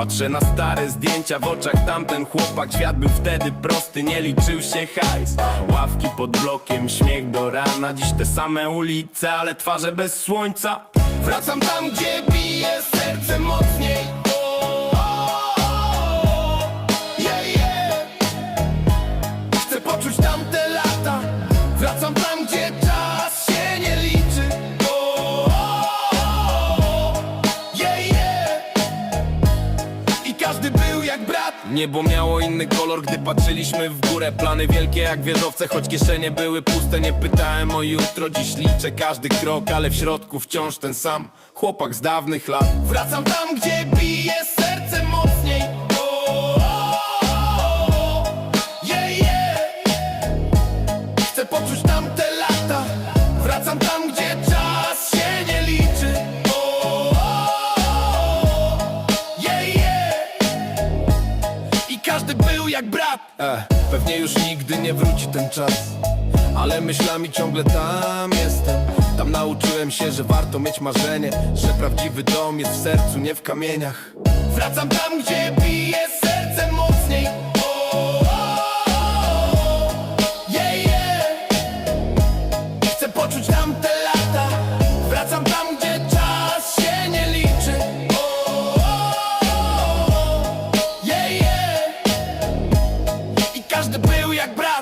Patrzę na stare zdjęcia, w oczach tamten chłopak Świat był wtedy prosty, nie liczył się hajs. Ławki pod blokiem, śmiech do rana Dziś te same ulice, ale twarze bez słońca. Wracam tam, gdzie bije serce mocniej. Chcę poczuć tamte lata. Wracam tam, gdzie Niebo miało inny kolor, gdy patrzyliśmy w górę. Plany wielkie jak wieżowce, choć kieszenie były puste. Nie pytałem o jutro, dziś liczę każdy krok Ale w środku wciąż ten sam chłopak z dawnych lat. Wracam tam, gdzie bije jak brat. E, Pewnie już nigdy nie wróci ten czas. Ale myślami ciągle tam jestem. Tam nauczyłem się, że warto mieć marzenie Że prawdziwy dom jest w sercu, nie w kamieniach. Wracam tam, gdzie bije był jak brat